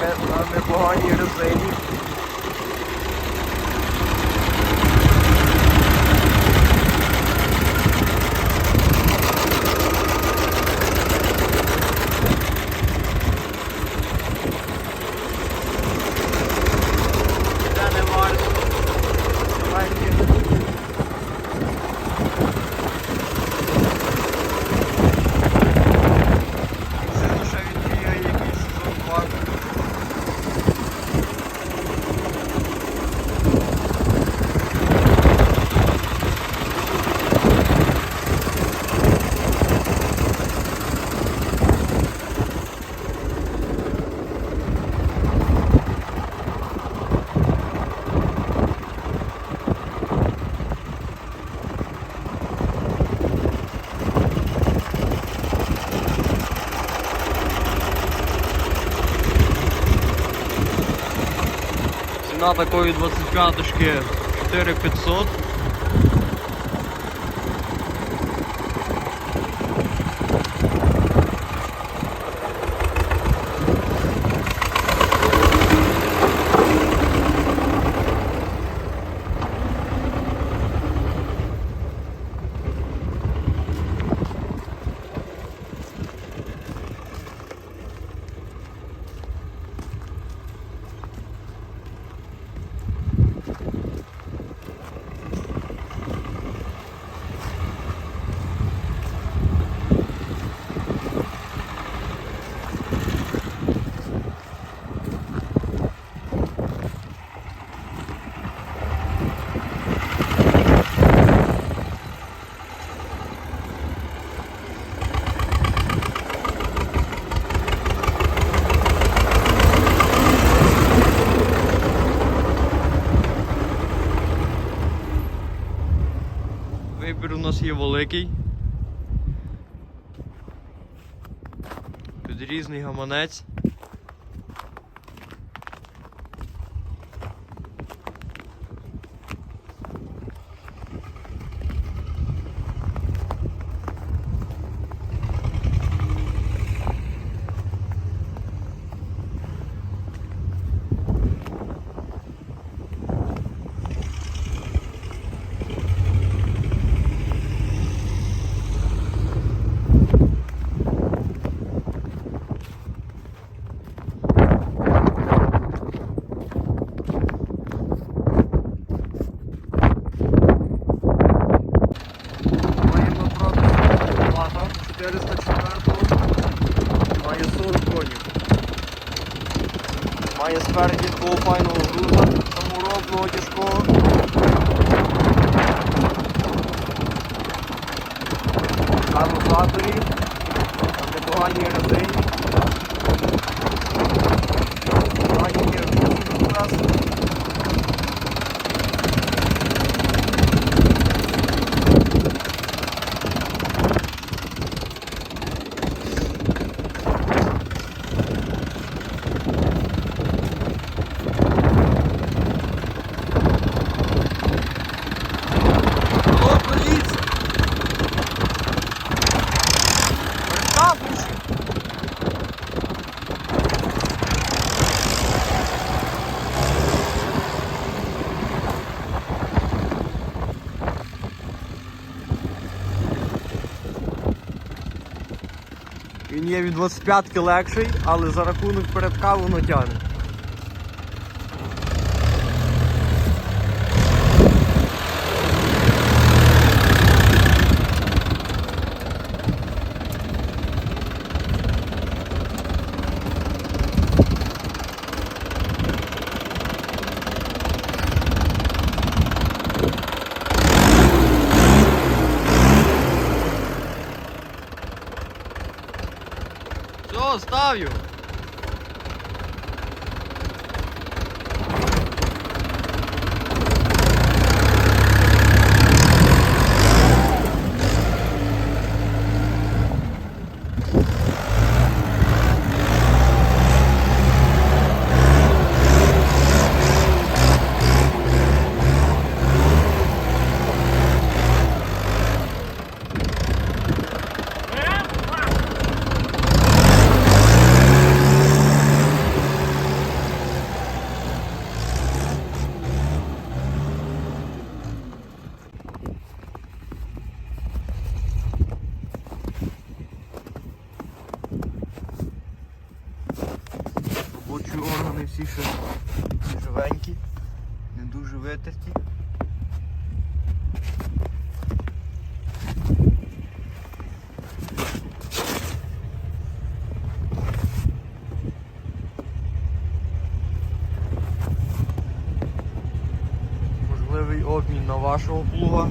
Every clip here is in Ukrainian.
не- на непоганій резині. Ціна такої 25-шки 4500. Вибір у нас є великий. Тут різний гаманець. Саморобного тяжкого. Там на непоганій резині. Погані є ручки у нас. Алло, поліція! Представтеся! Він є від 25-ки легший, але за рахунок передка воно тягне. Все, ставлю. Обмін на вашого плуга.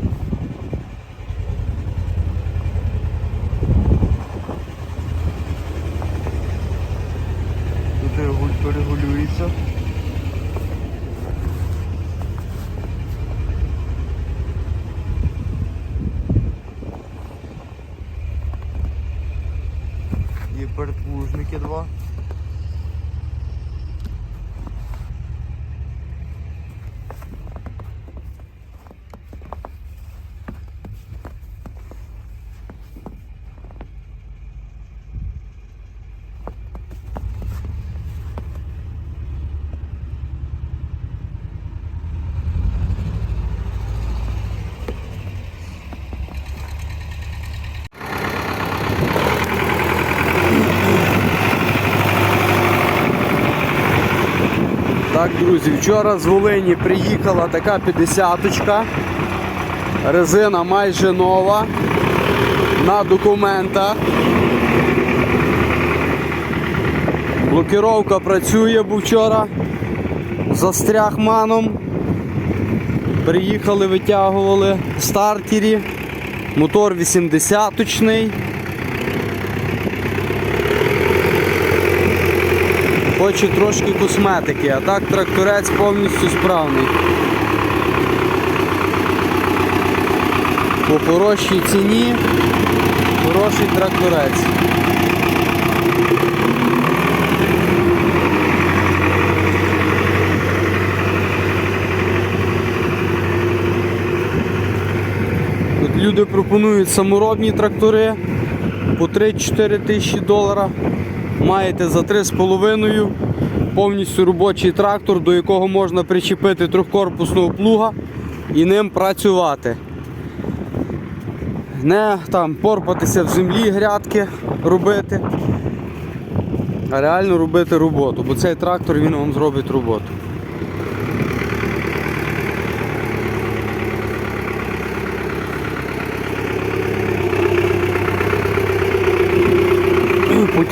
Так, друзі, вчора з Волині приїхала така 50-ка. Резина майже нова. На документах. Блокіровка працює, бо вчора застряг маном. Приїхали, витягували стартері. Мотор 80-точний. Хоче трошки косметики, а так тракторець повністю справний. По хорошій ціні хороший тракторець. Люди пропонують саморобні трактори по 3-4 тисячі доларів. Маєте за 3,5 повністю робочий трактор, до якого можна причепити трьохкорпусного плуга і ним працювати. Не там порпатися в землі грядки робити, а реально робити роботу, бо цей трактор він вам зробить роботу.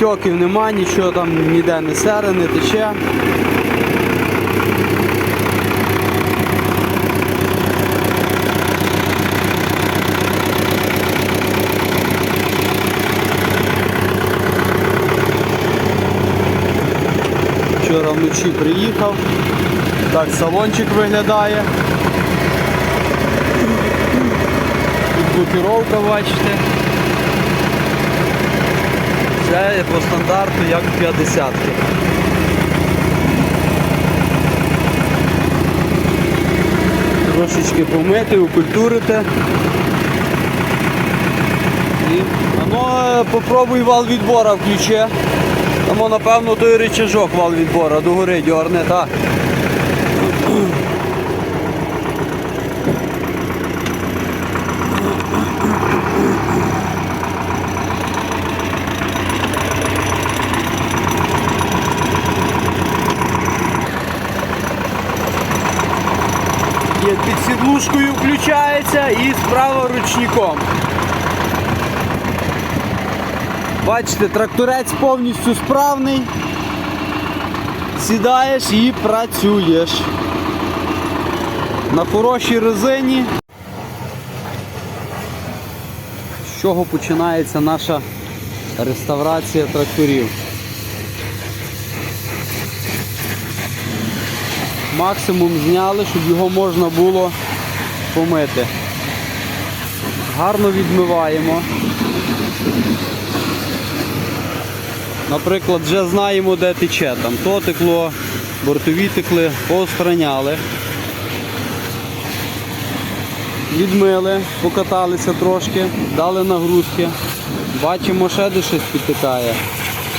Потьоків нема, нічого там ніде не сере, не тече. Вчора вночі приїхав. Так салончик виглядає. Тут бачите. Це по стандарту як 50 ки Трошечки помити, укультурити. І, ну е, попробуй вал відбора включи. Тому напевно той рычажок вал відбора догори дьорне, так. Є під включається і справа ручником. Бачите, тракторець повністю справний. Сідаєш і працюєш. На хорошій резині. З чого починається наша реставрація тракторів? Максимум зняли, щоб його можна було помити. Гарно відмиваємо. Наприклад, вже знаємо, де тече. Там то текло, бортові текли, поостраняли. Відмили, покаталися трошки, дали нагрузки. Бачимо, ще де щось підтикає,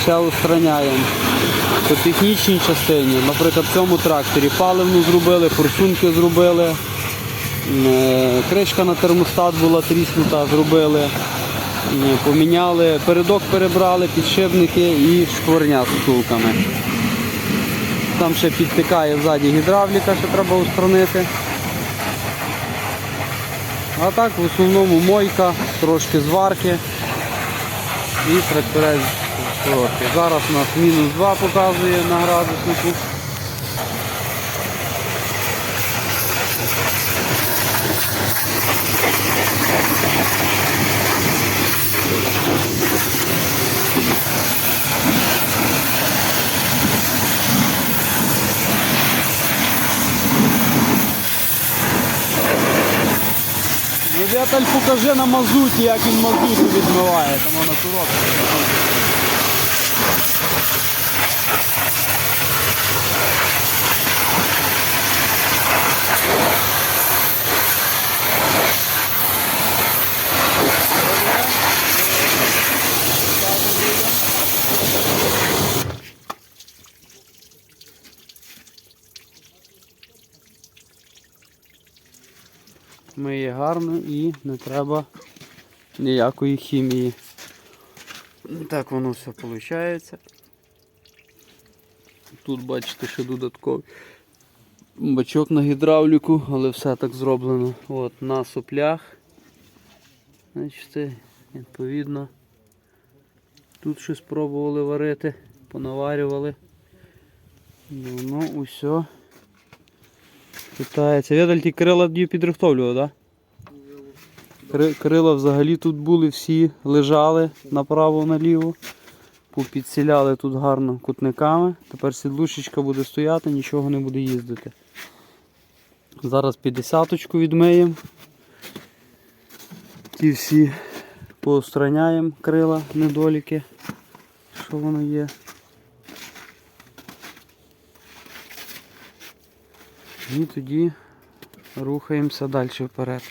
ще устраняємо. По технічній частині, наприклад, в цьому тракторі паливну зробили, форсунки зробили, е, кришка на термостат була тріснута, зробили. Поміняли, передок перебрали, підшипники і шкварня з втулками. Там ще підтикає ззаді гідравліка, що треба устранити. А так в основному мойка, трошки зварки і тракторець. Зараз у нас мінус 2 показує на градуснику. Ну, Віталь, покажи на мазуті, як він мазуту відмиває, там воно коробка. Миє гарно і не треба ніякої хімії. Так воно все виходить. Тут бачите, ще додатковий бачок на гідравліку, але все так зроблено. От, на соплях. Бачите, відповідно. Тут щось пробували варити, понаварювали. І воно усе питається. Видаль ті крила підрихтовлював, так? Да? Крила взагалі тут були всі, лежали направо-наліво. Попідсіляли тут гарно кутниками. Тепер сідлушечка буде стояти, нічого не буде їздити. Зараз 50-очку відмиємо. Ті всі поустраняємо крила, недоліки, що воно є. І тоді рухаємося далі вперед.